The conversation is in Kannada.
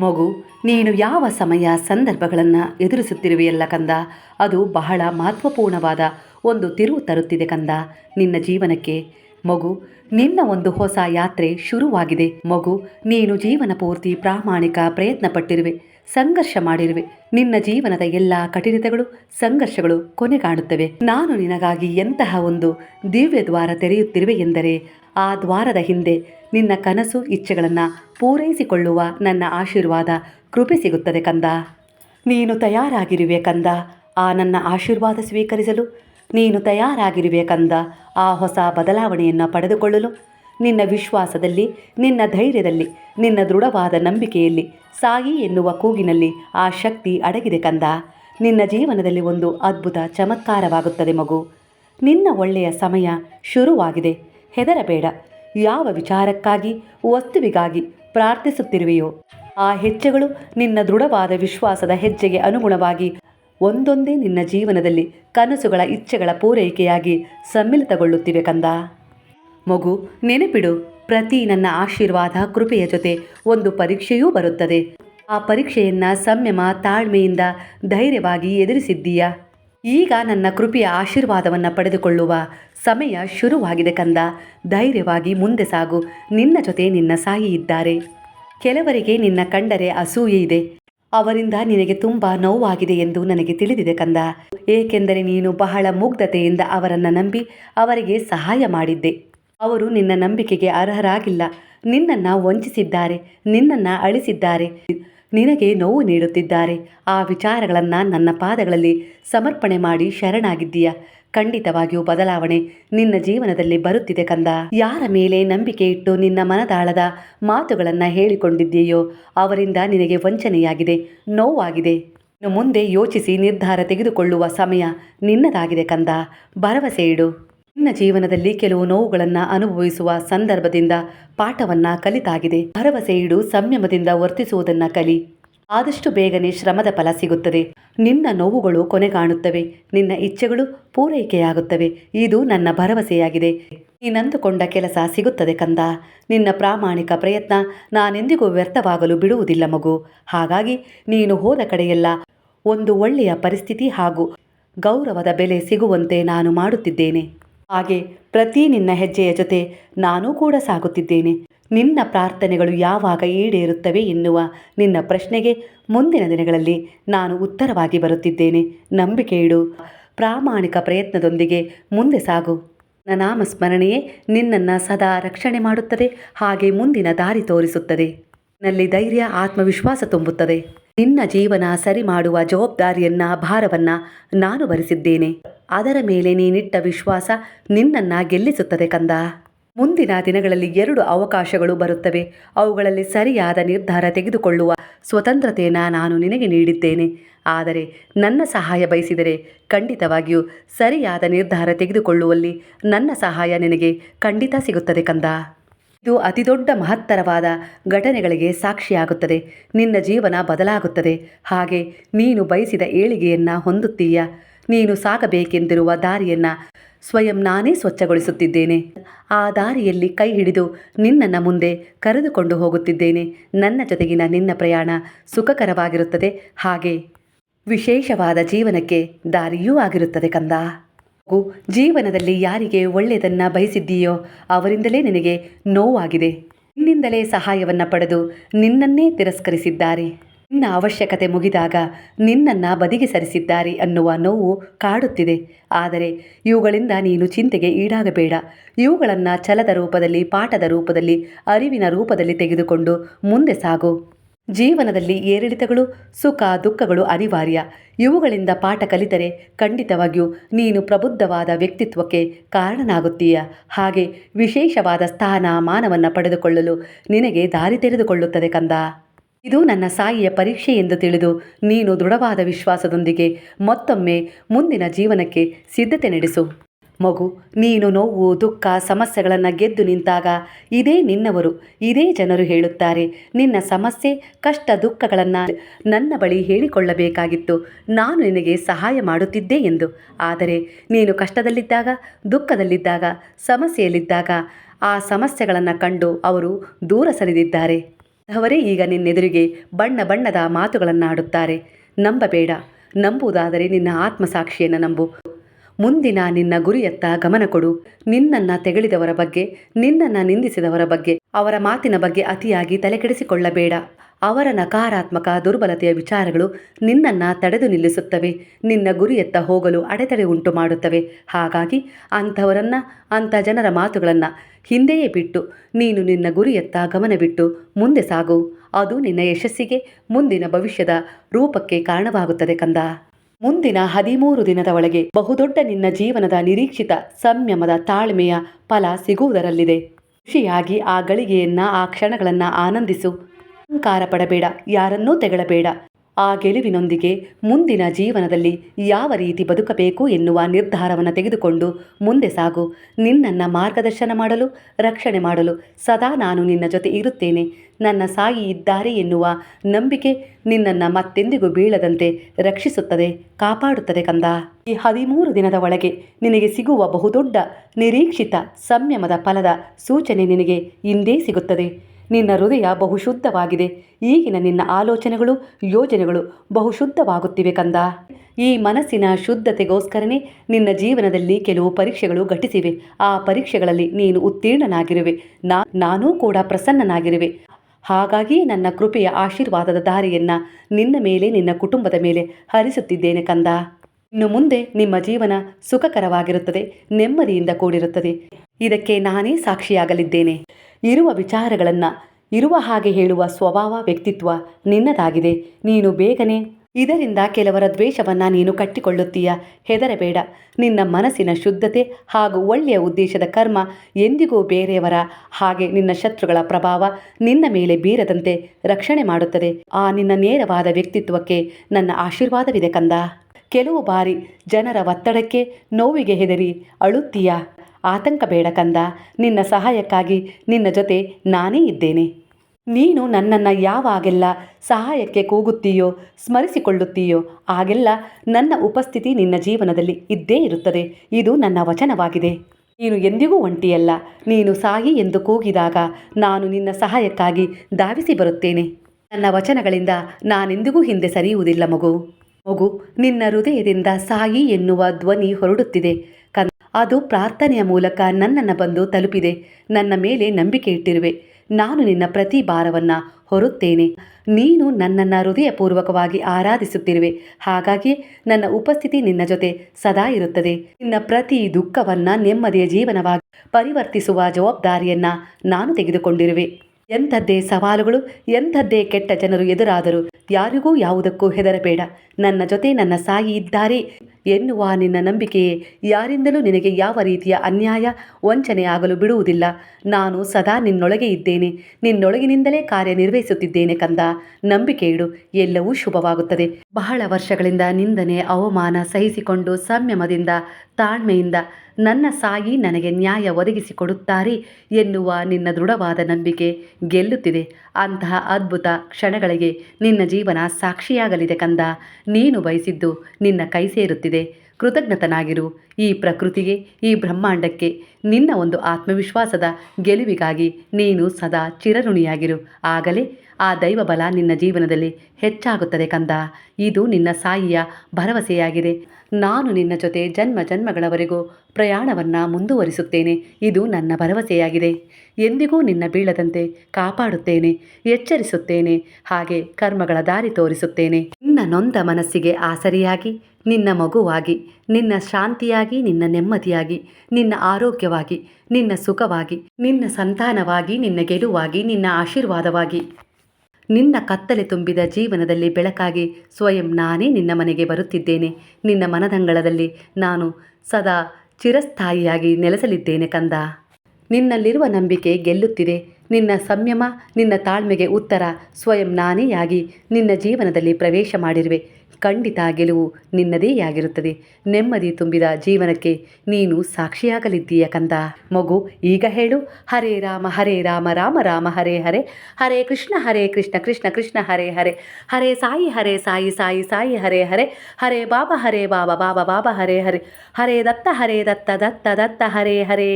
ಮಗು, ನೀನು ಯಾವ ಸಮಯ ಸಂದರ್ಭಗಳನ್ನು ಎದುರಿಸುತ್ತಿರುವೆಯಲ್ಲ ಕಂದ? ಅದು ಬಹಳ ಮಹತ್ವಪೂರ್ಣವಾದ ಒಂದು ತಿರುವು ತರುತ್ತಿದೆ ಕಂದ. ನಿನ್ನ ಜೀವನಕ್ಕೆ ಮಗು, ನಿನ್ನ ಒಂದು ಹೊಸ ಯಾತ್ರೆ ಶುರುವಾಗಿದೆ. ಮಗು, ನೀನು ಜೀವನ ಪೂರ್ತಿ ಪ್ರಾಮಾಣಿಕ ಪ್ರಯತ್ನ ಪಟ್ಟಿರುವೆ ಸಂಘರ್ಷ ಮಾಡಿರುವೆ. ನಿನ್ನ ಜೀವನದ ಎಲ್ಲ ಕಠಿಣತೆಗಳು, ಸಂಘರ್ಷಗಳು ಕೊನೆಗಾಣುತ್ತವೆ. ನಾನು ನಿನಗಾಗಿ ಎಂತಹ ಒಂದು ದಿವ್ಯ ದ್ವಾರ ತೆರೆಯುತ್ತಿರುವೆ ಎಂದರೆ, ಆ ದ್ವಾರದ ಹಿಂದೆ ನಿನ್ನ ಕನಸು ಇಚ್ಛೆಗಳನ್ನು ಪೂರೈಸಿಕೊಳ್ಳುವ ನನ್ನ ಆಶೀರ್ವಾದ ಕೃಪೆ ಸಿಗುತ್ತದೆ ಕಂದ. ನೀನು ತಯಾರಾಗಿರುವೆ ಕಂದ, ಆ ನನ್ನ ಆಶೀರ್ವಾದ ಸ್ವೀಕರಿಸಲು ನೀನು ತಯಾರಾಗಿರುವೆ ಕಂದ ಆ ಹೊಸ ಬದಲಾವಣೆಯನ್ನು ಪಡೆದುಕೊಳ್ಳಲು, ನಿನ್ನ ವಿಶ್ವಾಸದಲ್ಲಿ, ನಿನ್ನ ಧೈರ್ಯದಲ್ಲಿ, ನಿನ್ನ ದೃಢವಾದ ನಂಬಿಕೆಯಲ್ಲಿ, ಸಾಯಿ ಎನ್ನುವ ಕೂಗಿನಲ್ಲಿ ಆ ಶಕ್ತಿ ಅಡಗಿದೆ ಕಂದ ನಿನ್ನ ಜೀವನದಲ್ಲಿ ಒಂದು ಅದ್ಭುತ ಚಮತ್ಕಾರವಾಗುತ್ತದೆ ಮಗು. ನಿನ್ನ ಒಳ್ಳೆಯ ಸಮಯ ಶುರುವಾಗಿದೆ. ಹೆದರಬೇಡ. ಯಾವ ವಿಚಾರಕ್ಕಾಗಿ, ವಸ್ತುವಿಗಾಗಿ ಪ್ರಾರ್ಥಿಸುತ್ತಿರುವೆಯೋ, ಆ ಹೆಜ್ಜೆಗಳು ನಿನ್ನ ದೃಢವಾದ ವಿಶ್ವಾಸದ ಹೆಜ್ಜೆಗೆ ಅನುಗುಣವಾಗಿ ಒಂದೊಂದೇ ನಿನ್ನ ಜೀವನದಲ್ಲಿ ಕನಸುಗಳ ಇಚ್ಛೆಗಳ ಪೂರೈಕೆಯಾಗಿ ಸಮ್ಮಿಲಿತಗೊಳ್ಳುತ್ತಿವೆ ಕಂದ. ಮಗು, ನೆನಪಿಡು, ಪ್ರತಿ ನನ್ನ ಆಶೀರ್ವಾದ ಕೃಪೆಯ ಜೊತೆ ಒಂದು ಪರೀಕ್ಷೆಯೂ ಬರುತ್ತದೆ. ಆ ಪರೀಕ್ಷೆಯನ್ನ ಸಂಯಮ, ತಾಳ್ಮೆಯಿಂದ ಧೈರ್ಯವಾಗಿ ಎದುರಿಸಿದ್ದೀಯಾ? ಈಗ ನನ್ನ ಕೃಪೆಯ ಆಶೀರ್ವಾದವನ್ನು ಪಡೆದುಕೊಳ್ಳುವ ಸಮಯ ಶುರುವಾಗಿದೆ ಕಂದ. ಧೈರ್ಯವಾಗಿ ಮುಂದೆ ಸಾಗು. ನಿನ್ನ ಜೊತೆ ನಿನ್ನ ಸಾಯಿ ಇದ್ದಾರೆ ಕೆಲವರಿಗೆ ನಿನ್ನ ಕಂಡರೆ ಅಸೂಯೆ ಇದೆ. ಅವರಿಂದ ನಿನಗೆ ತುಂಬಾ ನೋವಾಗಿದೆ ಎಂದು ನನಗೆ ತಿಳಿದಿದೆ ಕಂದ. ಏಕೆಂದರೆ ನೀನು ಬಹಳ ಮುಗ್ಧತೆಯಿಂದ ಅವರನ್ನು ನಂಬಿ ಅವರಿಗೆ ಸಹಾಯ ಮಾಡಿದ್ದೆ. ಅವರು ನಿನ್ನ ನಂಬಿಕೆಗೆ ಅರ್ಹರಾಗಿಲ್ಲ. ನಿನ್ನನ್ನ ವಂಚಿಸಿದ್ದಾರೆ. ನಿನ್ನನ್ನ ಅಳಿಸಿದ್ದಾರೆ. ನಿನಗೆ ನೋವು ನೀಡುತ್ತಿದ್ದಾರೆ. ಆ ವಿಚಾರಗಳನ್ನು ನನ್ನ ಪಾದಗಳಲ್ಲಿ ಸಮರ್ಪಣೆ ಮಾಡಿ ಶರಣಾಗಿದ್ದೀಯ. ಖಂಡಿತವಾಗಿಯೂ ಬದಲಾವಣೆ ನಿನ್ನ ಜೀವನದಲ್ಲಿ ಬರುತ್ತಿದೆ ಕಂದ. ಯಾರ ಮೇಲೆ ನಂಬಿಕೆ ಇಟ್ಟು ನಿನ್ನ ಮನದಾಳದ ಮಾತುಗಳನ್ನು ಹೇಳಿಕೊಂಡಿದ್ದೀಯೋ, ಅವರಿಂದ ನಿನಗೆ ವಂಚನೆಯಾಗಿದೆ, ನೋವಾಗಿದೆ. ಇನ್ನು ಮುಂದೆ ಯೋಚಿಸಿ ನಿರ್ಧಾರ ತೆಗೆದುಕೊಳ್ಳುವ ಸಮಯ ನಿನ್ನದಾಗಿದೆ ಕಂದ. ಭರವಸೆ ಇಡು. ನಿನ್ನ ಜೀವನದಲ್ಲಿ ಕೆಲವು ನೋವುಗಳನ್ನು ಅನುಭವಿಸುವ ಸಂದರ್ಭದಿಂದ ಪಾಠವನ್ನ ಕಲಿತಾಗಿದೆ. ಭರವಸೆ ಇಡು ಸಂಯಮದಿಂದ ವರ್ತಿಸುವುದನ್ನ ಕಲಿ. ಆದಷ್ಟು ಬೇಗನೆ ಶ್ರಮದ ಫಲ ಸಿಗುತ್ತದೆ. ನಿನ್ನ ನೋವುಗಳು ಕೊನೆಗಾಣುತ್ತವೆ. ನಿನ್ನ ಇಚ್ಛೆಗಳು ಪೂರೈಕೆಯಾಗುತ್ತವೆ. ಇದು ನನ್ನ ಭರವಸೆಯಾಗಿದೆ. ನೀನಂದುಕೊಂಡ ಕೆಲಸ ಸಿಗುತ್ತದೆ ಕಂದ. ನಿನ್ನ ಪ್ರಾಮಾಣಿಕ ಪ್ರಯತ್ನ ನಾನೆಂದಿಗೂ ವ್ಯರ್ಥವಾಗಲು ಬಿಡುವುದಿಲ್ಲ ಮಗು. ಹಾಗಾಗಿ ನೀನು ಹೋದ ಕಡೆಯೆಲ್ಲ ಒಂದು ಒಳ್ಳೆಯ ಪರಿಸ್ಥಿತಿ ಹಾಗೂ ಗೌರವದ ಬೆಲೆ ಸಿಗುವಂತೆ ನಾನು ಮಾಡುತ್ತಿದ್ದೇನೆ. ಹಾಗೆ ಪ್ರತಿ ನಿನ್ನ ಹೆಜ್ಜೆಯ ಜೊತೆ ನಾನೂ ಕೂಡ ಸಾಗುತ್ತಿದ್ದೇನೆ. ನಿನ್ನ ಪ್ರಾರ್ಥನೆಗಳು ಯಾವಾಗ ಈಡೇರುತ್ತವೆ ಎನ್ನುವ ನಿನ್ನ ಪ್ರಶ್ನೆಗೆ ಮುಂದಿನ ದಿನಗಳಲ್ಲಿ ನಾನು ಉತ್ತರವಾಗಿ ಬರುತ್ತಿದ್ದೇನೆ. ನಂಬಿಕೆ ಇಡು. ಪ್ರಾಮಾಣಿಕ ಪ್ರಯತ್ನದೊಂದಿಗೆ ಮುಂದೆ ಸಾಗು. ನನ್ನ ನಾಮಸ್ಮರಣೆಯೇ ನಿನ್ನನ್ನು ಸದಾ ರಕ್ಷಣೆ ಮಾಡುತ್ತದೆ, ಹಾಗೆ ಮುಂದಿನ ದಾರಿ ತೋರಿಸುತ್ತದೆ. ನಲ್ಲಿ ಧೈರ್ಯ, ಆತ್ಮವಿಶ್ವಾಸ ತುಂಬುತ್ತದೆ. ನಿನ್ನ ಜೀವನ ಸರಿ ಮಾಡುವ ಜವಾಬ್ದಾರಿಯನ್ನ, ಭಾರವನ್ನ ನಾನು ಭರಿಸಿದ್ದೇನೆ. ಅದರ ಮೇಲೆ ನೀನಿಟ್ಟ ವಿಶ್ವಾಸ ನಿನ್ನನ್ನ ಗೆಲ್ಲಿಸುತ್ತದೆ ಕಂದ. ಮುಂದಿನ ದಿನಗಳಲ್ಲಿ ಎರಡು ಅವಕಾಶಗಳು ಬರುತ್ತವೆ. ಅವುಗಳಲ್ಲಿ ಸರಿಯಾದ ನಿರ್ಧಾರ ತೆಗೆದುಕೊಳ್ಳುವ ಸ್ವತಂತ್ರತೆಯನ್ನು ನಾನು ನಿನಗೆ ನೀಡಿದ್ದೇನೆ. ಆದರೆ ನನ್ನ ಸಹಾಯ ಬಯಸಿದರೆ ಖಂಡಿತವಾಗಿಯೂ ಸರಿಯಾದ ನಿರ್ಧಾರ ತೆಗೆದುಕೊಳ್ಳುವಲ್ಲಿ ನನ್ನ ಸಹಾಯ ನಿನಗೆ ಖಂಡಿತ ಸಿಗುತ್ತದೆ ಕಂದ. ಇದು ಅತಿದೊಡ್ಡ ಮಹತ್ತರವಾದ ಘಟನೆಗಳಿಗೆ ಸಾಕ್ಷಿಯಾಗುತ್ತದೆ. ನಿನ್ನ ಜೀವನ ಬದಲಾಗುತ್ತದೆ. ಹಾಗೆ ನೀನು ಬಯಸಿದ ಏಳಿಗೆಯನ್ನು ಹೊಂದುತ್ತೀಯ? ನೀನು ಸಾಗಬೇಕೆಂದಿರುವ ದಾರಿಯನ್ನು ಸ್ವಯಂ ನಾನೇ ಸ್ವಚ್ಛಗೊಳಿಸುತ್ತಿದ್ದೇನೆ. ಆ ದಾರಿಯಲ್ಲಿ ಕೈ ಹಿಡಿದು ನಿನ್ನನ್ನು ಮುಂದೆ ಕರೆದುಕೊಂಡು ಹೋಗುತ್ತಿದ್ದೇನೆ. ನನ್ನ ಜೊತೆಗಿನ ನಿನ್ನ ಪ್ರಯಾಣ ಸುಖಕರವಾಗಿರುತ್ತದೆ. ಹಾಗೆ ವಿಶೇಷವಾದ ಜೀವನಕ್ಕೆ ದಾರಿಯೂ ಆಗಿರುತ್ತದೆ ಕಂದ. ಜೀವನದಲ್ಲಿ ಯಾರಿಗೆ ಒಳ್ಳೆಯದನ್ನು ಬಯಸಿದ್ದೀಯೋ ಅವರಿಂದಲೇ ನಿನಗೆ ನೋವಾಗಿದೆ. ನಿನ್ನಿಂದಲೇ ಸಹಾಯವನ್ನು ಪಡೆದು ನಿನ್ನನ್ನೇ ತಿರಸ್ಕರಿಸಿದ್ದಾರೆ. ನಿನ್ನ ಅವಶ್ಯಕತೆ ಮುಗಿದಾಗ ನಿನ್ನನ್ನು ಬದಿಗೆ ಸರಿಸಿದ್ದಾರೆ ಅನ್ನುವ ನೋವು ಕಾಡುತ್ತಿದೆ. ಆದರೆ ಇವುಗಳಿಂದ ನೀನು ಚಿಂತೆಗೆ ಈಡಾಗಬೇಡ. ಇವುಗಳನ್ನು ಛಲದ ರೂಪದಲ್ಲಿ, ಪಾಠದ ರೂಪದಲ್ಲಿ, ಅರಿವಿನ ರೂಪದಲ್ಲಿ ತೆಗೆದುಕೊಂಡು ಮುಂದೆ ಸಾಗು. ಜೀವನದಲ್ಲಿ ಏರಿಳಿತಗಳು, ಸುಖ, ದುಃಖಗಳು ಅನಿವಾರ್ಯ. ಇವುಗಳಿಂದ ಪಾಠ ಕಲಿತರೆ ಖಂಡಿತವಾಗಿಯೂ ನೀನು ಪ್ರಬುದ್ಧವಾದ ವ್ಯಕ್ತಿತ್ವಕ್ಕೆ ಕಾರಣನಾಗುತ್ತೀಯ. ಹಾಗೆ ವಿಶೇಷವಾದ ಸ್ಥಾನ, ಮಾನವನ್ನು ಪಡೆದುಕೊಳ್ಳಲು ನಿನಗೆ ದಾರಿ ತೆರೆದುಕೊಳ್ಳುತ್ತದೆ ಕಂದ. ಇದು ನನ್ನ ಸಾಯಿಯ ಪರೀಕ್ಷೆ ಎಂದು ತಿಳಿದು ನೀನು ದೃಢವಾದ ವಿಶ್ವಾಸದೊಂದಿಗೆ ಮತ್ತೊಮ್ಮೆ ಮುಂದಿನ ಜೀವನಕ್ಕೆ ಸಿದ್ಧತೆ ನಡೆಸು. ಮಗು, ನೀನು ನೋವು, ದುಃಖ, ಸಮಸ್ಯೆಗಳನ್ನು ಗೆದ್ದು ನಿಂತಾಗ ಇದೇ ನಿನ್ನವರು, ಇದೇ ಜನರು ಹೇಳುತ್ತಾರೆ, ನಿನ್ನ ಸಮಸ್ಯೆ, ಕಷ್ಟ, ದುಃಖಗಳನ್ನು ನನ್ನ ಬಳಿ ಹೇಳಿಕೊಳ್ಳಬೇಕಾಗಿತ್ತು, ನಾನು ನಿನಗೆ ಸಹಾಯ ಮಾಡುತ್ತಿದ್ದೆ ಎಂದು. ಆದರೆ ನೀನು ಕಷ್ಟದಲ್ಲಿದ್ದಾಗ, ದುಃಖದಲ್ಲಿದ್ದಾಗ, ಸಮಸ್ಯೆಯಲ್ಲಿದ್ದಾಗ ಆ ಸಮಸ್ಯೆಗಳನ್ನು ಕಂಡು ಅವರು ದೂರ ಸರಿದಿದ್ದಾರೆ. ಅವರೇ ಈಗ ನಿನ್ನೆದುರಿಗೆ ಬಣ್ಣ ಬಣ್ಣದ ಮಾತುಗಳನ್ನಾಡುತ್ತಾರೆ. ನಂಬಬೇಡ. ನಂಬುವುದಾದರೆ ನಿನ್ನ ಆತ್ಮಸಾಕ್ಷಿಯನ್ನು ನಂಬು. ಮುಂದಿನ ನಿನ್ನ ಗುರಿಯತ್ತ ಗಮನ ಕೊಡು. ನಿನ್ನನ್ನ ತೆಗಳಿದವರ ಬಗ್ಗೆ, ನಿನ್ನನ್ನ ನಿಂದಿಸಿದವರ ಬಗ್ಗೆ, ಅವರ ಮಾತಿನ ಬಗ್ಗೆ ಅತಿಯಾಗಿ ತಲೆಕೆಡಿಸಿಕೊಳ್ಳಬೇಡ. ಅವರ ನಕಾರಾತ್ಮಕ ದುರ್ಬಲತೆಯ ವಿಚಾರಗಳು ನಿನ್ನನ್ನು ತಡೆದು ನಿಲ್ಲಿಸುತ್ತವೆ. ನಿನ್ನ ಗುರಿಯತ್ತ ಹೋಗಲು ಅಡೆತಡೆ ಉಂಟು ಮಾಡುತ್ತವೆ. ಹಾಗಾಗಿ ಅಂಥವರನ್ನ, ಅಂಥ ಜನರ ಮಾತುಗಳನ್ನು ಹಿಂದೆಯೇ ಬಿಟ್ಟು, ನೀನು ನಿನ್ನ ಗುರಿಯತ್ತ ಗಮನವಿಟ್ಟು ಮುಂದೆ ಸಾಗು. ಅದು ನಿನ್ನ ಯಶಸ್ಸಿಗೆ, ಮುಂದಿನ ಭವಿಷ್ಯದ ರೂಪಕ್ಕೆ ಕಾರಣವಾಗುತ್ತದೆ ಕಂದ. ಮುಂದಿನ ಹದಿಮೂರು ದಿನದ ಒಳಗೆ ಬಹುದೊಡ್ಡ ನಿನ್ನ ಜೀವನದ ನಿರೀಕ್ಷಿತ ಸಂಯಮದ ತಾಳ್ಮೆಯ ಫಲ ಸಿಗುವುದರಲ್ಲಿದೆ. ಖುಷಿಯಾಗಿ ಆ ಗಳಿಗೆಯನ್ನ, ಆ ಕ್ಷಣಗಳನ್ನ ಆನಂದಿಸು. ಅಹಂಕಾರ ಪಡಬೇಡ, ಯಾರನ್ನೂ ತೆಗಳಬೇಡ. ಆ ಗೆಲುವಿನೊಂದಿಗೆ ಮುಂದಿನ ಜೀವನದಲ್ಲಿ ಯಾವ ರೀತಿ ಬದುಕಬೇಕು ಎನ್ನುವ ನಿರ್ಧಾರವನ್ನು ತೆಗೆದುಕೊಂಡು ಮುಂದೆ ಸಾಗು. ನಿನ್ನನ್ನು ಮಾರ್ಗದರ್ಶನ ಮಾಡಲು, ರಕ್ಷಣೆ ಮಾಡಲು ಸದಾ ನಾನು ನಿನ್ನ ಜೊತೆ ಇರುತ್ತೇನೆ. ನನ್ನ ಸಾಯಿ ಇದ್ದಾರೆ ಎನ್ನುವ ನಂಬಿಕೆ ನಿನ್ನನ್ನು ಮತ್ತೆಂದಿಗೂ ಬೀಳದಂತೆ ರಕ್ಷಿಸುತ್ತದೆ, ಕಾಪಾಡುತ್ತದೆ ಕಂದ. ಈ ಹದಿಮೂರು ದಿನದ ಒಳಗೆ ನಿನಗೆ ಸಿಗುವ ಬಹುದೊಡ್ಡ ನಿರೀಕ್ಷಿತ ಸಂಯಮದ ಫಲದ ಸೂಚನೆ ನಿನಗೆ ಇಂದೇ ಸಿಗುತ್ತದೆ. ನಿನ್ನ ಹೃದಯ ಬಹುಶುದ್ಧವಾಗಿದೆ. ಈಗಿನ ನಿನ್ನ ಆಲೋಚನೆಗಳು, ಯೋಜನೆಗಳು ಬಹುಶುದ್ಧವಾಗುತ್ತಿವೆ ಕಂದ. ಈ ಮನಸ್ಸಿನ ಶುದ್ಧತೆಗೋಸ್ಕರನೇ ನಿನ್ನ ಜೀವನದಲ್ಲಿ ಕೆಲವು ಪರೀಕ್ಷೆಗಳು ಘಟಿಸಿವೆ. ಆ ಪರೀಕ್ಷೆಗಳಲ್ಲಿ ನೀನು ಉತ್ತೀರ್ಣನಾಗಿರುವೆ. ನಾ, ನಾನೂ ಕೂಡ ಪ್ರಸನ್ನನಾಗಿರುವೆ. ಹಾಗಾಗಿ ನನ್ನ ಕೃಪೆಯ ಆಶೀರ್ವಾದದ ದಾರಿಯನ್ನು ನಿನ್ನ ಮೇಲೆ, ನಿನ್ನ ಕುಟುಂಬದ ಮೇಲೆ ಹರಿಸುತ್ತಿದ್ದೇನೆ ಕಂದ. ಇನ್ನು ಮುಂದೆ ನಿಮ್ಮ ಜೀವನ ಸುಖಕರವಾಗಿರುತ್ತದೆ, ನೆಮ್ಮದಿಯಿಂದ ಕೂಡಿರುತ್ತದೆ. ಇದಕ್ಕೆ ನಾನೇ ಸಾಕ್ಷಿಯಾಗಲಿದ್ದೇನೆ. ಇರುವ ವಿಚಾರಗಳನ್ನು, ಇರುವ ಹಾಗೆ ಹೇಳುವ ಸ್ವಭಾವ, ವ್ಯಕ್ತಿತ್ವ ನಿನ್ನದಾಗಿದೆ. ನೀನು ಬೇಗನೆ ಇದರಿಂದ ಕೆಲವರ ದ್ವೇಷವನ್ನು ನೀನು ಕಟ್ಟಿಕೊಳ್ಳುತ್ತೀಯ. ಹೆದರಬೇಡ. ನಿನ್ನ ಮನಸ್ಸಿನ ಶುದ್ಧತೆ ಹಾಗೂ ಒಳ್ಳೆಯ ಉದ್ದೇಶದ ಕರ್ಮ ಎಂದಿಗೂ ಬೇರೆಯವರ ಹಾಗೆ ನಿನ್ನ ಶತ್ರುಗಳ ಪ್ರಭಾವ ನಿನ್ನ ಮೇಲೆ ಬೀರದಂತೆ ರಕ್ಷಣೆ ಮಾಡುತ್ತದೆ. ಆ ನಿನ್ನ ನೇರವಾದ ವ್ಯಕ್ತಿತ್ವಕ್ಕೆ ನನ್ನ ಆಶೀರ್ವಾದವಿದೆ ಕಂದ. ಕೆಲವು ಬಾರಿ ಜನರ ಒತ್ತಡಕ್ಕೆ ನೋವಿಗೆ ಹೆದರಿ ಅಳುತ್ತೀಯ. ಆತಂಕ ಬೇಡ ಕಂದ. ನಿನ್ನ ಸಹಾಯಕ್ಕಾಗಿ ನಿನ್ನ ಜೊತೆ ನಾನೇ ಇದ್ದೇನೆ. ನೀನು ನನ್ನನ್ನು ಯಾವಾಗೆಲ್ಲ ಸಹಾಯಕ್ಕೆ ಕೂಗುತ್ತೀಯೋ, ಸ್ಮರಿಸಿಕೊಳ್ಳುತ್ತೀಯೋ, ಆಗೆಲ್ಲ ನನ್ನ ಉಪಸ್ಥಿತಿ ನಿನ್ನ ಜೀವನದಲ್ಲಿ ಇದ್ದೇ ಇರುತ್ತದೆ. ಇದು ನನ್ನ ವಚನವಾಗಿದೆ. ನೀನು ಎಂದಿಗೂ ಒಂಟಿಯಲ್ಲ. ನೀನು ಸಾಯಿ ಎಂದು ಕೂಗಿದಾಗ ನಾನು ನಿನ್ನ ಸಹಾಯಕ್ಕಾಗಿ ಧಾವಿಸಿ ಬರುತ್ತೇನೆ. ನನ್ನ ವಚನಗಳಿಂದ ನಾನೆಂದಿಗೂ ಹಿಂದೆ ಸರಿಯುವುದಿಲ್ಲ ಮಗು. ಮಗು, ನಿನ್ನ ಹೃದಯದಿಂದ ಸಾಯಿ ಎನ್ನುವ ಧ್ವನಿ ಹೊರಡುತ್ತಿದೆ. ಅದು ಪ್ರಾರ್ಥನೆಯ ಮೂಲಕ ನನ್ನನ್ನು ಬಂದು ತಲುಪಿದೆ. ನನ್ನ ಮೇಲೆ ನಂಬಿಕೆ ಇಟ್ಟಿರುವೆ. ನಾನು ನಿನ್ನ ಪ್ರತಿ ಭಾರವನ್ನು ಹೊರುತ್ತೇನೆ. ನೀನು ನನ್ನನ್ನು ಹೃದಯಪೂರ್ವಕವಾಗಿ ಆರಾಧಿಸುತ್ತಿರುವೆ. ಹಾಗಾಗಿ ನನ್ನ ಉಪಸ್ಥಿತಿ ನಿನ್ನ ಜೊತೆ ಸದಾ ಇರುತ್ತದೆ. ನಿನ್ನ ಪ್ರತಿ ದುಃಖವನ್ನು ನೆಮ್ಮದಿಯ ಜೀವನವಾಗಿ ಪರಿವರ್ತಿಸುವ ಜವಾಬ್ದಾರಿಯನ್ನು ನಾನು ತೆಗೆದುಕೊಂಡಿರುವೆ. ಎಂಥದ್ದೇ ಸವಾಲುಗಳು, ಎಂಥದ್ದೇ ಕೆಟ್ಟ ಜನರು ಎದುರಾದರೂ ಯಾರಿಗೂ ಯಾವುದಕ್ಕೂ ಹೆದರಬೇಡ. ನನ್ನ ಜೊತೆ ನನ್ನ ಸಾಯಿ ಇದ್ದಾರೆ. ಎನ್ನುವ ನಿನ್ನ ನಂಬಿಕೆಯೇ? ಯಾರಿಂದಲೂ ನಿನಗೆ ಯಾವ ರೀತಿಯ ಅನ್ಯಾಯ, ವಂಚನೆ ಆಗಲು ಬಿಡುವುದಿಲ್ಲ. ನಾನು ಸದಾ ನಿನ್ನೊಳಗೆ ಇದ್ದೇನೆ. ನಿನ್ನೊಳಗಿನಿಂದಲೇ ಕಾರ್ಯನಿರ್ವಹಿಸುತ್ತಿದ್ದೇನೆ ಕಂದ. ನಂಬಿಕೆ ಇಡು. ಎಲ್ಲವೂ ಶುಭವಾಗುತ್ತದೆ. ಬಹಳ ವರ್ಷಗಳಿಂದ ನಿಂದನೆ, ಅವಮಾನ ಸಹಿಸಿಕೊಂಡು ಸಂಯಮದಿಂದ, ತಾಳ್ಮೆಯಿಂದ ನನ್ನ ಸಾಯಿ ನನಗೆ ನ್ಯಾಯ ಒದಗಿಸಿಕೊಡುತ್ತಾರೆ ಎನ್ನುವ ನಿನ್ನ ದೃಢವಾದ ನಂಬಿಕೆ ಗೆಲ್ಲುತ್ತಿದೆ. ಅಂತಹ ಅದ್ಭುತ ಕ್ಷಣಗಳಿಗೆ ನಿನ್ನ ಜೀವನ ಸಾಕ್ಷಿಯಾಗಲಿದೆ ಕಂದ. ನೀನು ಬಯಸಿದ್ದು ನಿನ್ನ ಕೈ ಸೇರುತ್ತಿದೆ. ಕೃತಜ್ಞತನಾಗಿರು. ಈ ಪ್ರಕೃತಿಗೆ, ಈ ಬ್ರಹ್ಮಾಂಡಕ್ಕೆ ನಿನ್ನ ಒಂದು ಆತ್ಮವಿಶ್ವಾಸದ ಗೆಲುವಿಗಾಗಿ ನೀನು ಸದಾ ಚಿರಋಣಿಯಾಗಿರು. ಆಗಲೇ ಆ ದೈವಬಲ ನಿನ್ನ ಜೀವನದಲ್ಲಿ ಹೆಚ್ಚಾಗುತ್ತದೆ ಕಂದ. ಇದು ನಿನ್ನ ಸಾಯಿಯ ಭರವಸೆಯಾಗಿದೆ. ನಾನು ನಿನ್ನ ಜೊತೆ ಜನ್ಮ ಜನ್ಮಗಳವರೆಗೂ ಪ್ರಯಾಣವನ್ನು ಮುಂದುವರಿಸುತ್ತೇನೆ. ಇದು ನನ್ನ ಭರವಸೆಯಾಗಿದೆ. ಎಂದಿಗೂ ನಿನ್ನ ಬೀಳದಂತೆ ಕಾಪಾಡುತ್ತೇನೆ, ಎಚ್ಚರಿಸುತ್ತೇನೆ, ಹಾಗೆ ಕರ್ಮಗಳ ದಾರಿ ತೋರಿಸುತ್ತೇನೆ. ನಿನ್ನ ನೊಂದ ಮನಸ್ಸಿಗೆ ಆಸರಿಯಾಗಿ ನಿನ್ನ ಮಗುವಾಗಿ, ನಿನ್ನ ಶಾಂತಿಯಾಗಿ, ನಿನ್ನ ನೆಮ್ಮದಿಯಾಗಿ, ನಿನ್ನ ಆರೋಗ್ಯವಾಗಿ, ನಿನ್ನ ಸುಖವಾಗಿ, ನಿನ್ನ ಸಂತಾನವಾಗಿ, ನಿನ್ನ ಗೆಲುವಾಗಿ, ನಿನ್ನ ಆಶೀರ್ವಾದವಾಗಿ. ನಿನ್ನ ಕತ್ತಲೆ ತುಂಬಿದ ಜೀವನದಲ್ಲಿ ಬೆಳಕಾಗಿ ಸ್ವಯಂ ನಾನೇ ನಿನ್ನ ಮನೆಗೆ ಬರುತ್ತಿದ್ದೇನೆ. ನಿನ್ನ ಮನದಂಗಳದಲ್ಲಿ ನಾನು ಸದಾ ಚಿರಸ್ಥಾಯಿಯಾಗಿ ನೆಲೆಸಲಿದ್ದೇನೆ ಕಂದ. ನಿನ್ನಲ್ಲಿರುವ ನಂಬಿಕೆ ಗೆಲ್ಲುತ್ತಿದೆ. ನಿನ್ನ ಸಂಯಮ, ನಿನ್ನ ತಾಳ್ಮೆಗೆ ಉತ್ತರ ಸ್ವಯಂ ನಾನೇಯಾಗಿ ನಿನ್ನ ಜೀವನದಲ್ಲಿ ಪ್ರವೇಶ ಮಾಡಿರುವೆ. ಖಂಡಿತ ಗೆಲುವು ನಿನ್ನದೇ ಆಗಿರುತ್ತದೆ ನೆಮ್ಮದಿ ತುಂಬಿದ ಜೀವನಕ್ಕೆ ನೀನು ಸಾಕ್ಷಿಯಾಗಲಿದ್ದೀಯ ಕಂದ. ಮಗು, ಈಗ ಹೇಳು. ಹರೇ ರಾಮ ಹರೇ ರಾಮ ರಾಮ ರಾಮ, ಹರೇ ಹರೇ. ಹರೇ ಕೃಷ್ಣ ಹರೇ ಕೃಷ್ಣ ಕೃಷ್ಣ ಕೃಷ್ಣ, ಹರೇ ಹರೇ. ಹರೇ ಸಾಯಿ ಹರೇ ಸಾಯಿ ಸಾಯಿ ಸಾಯಿ, ಹರೇ ಹರೇ. ಹರೇ ಬಾಬಾ ಹರೇ ಬಾಬಾ ಬಾಬಾ ಬಾಬಾ, ಹರೇ ಹರೇ. ಹರೇ ದತ್ತ ಹರೇ ದತ್ತ ದತ್ತ ದತ್ತ, ಹರೇ ಹರೇ.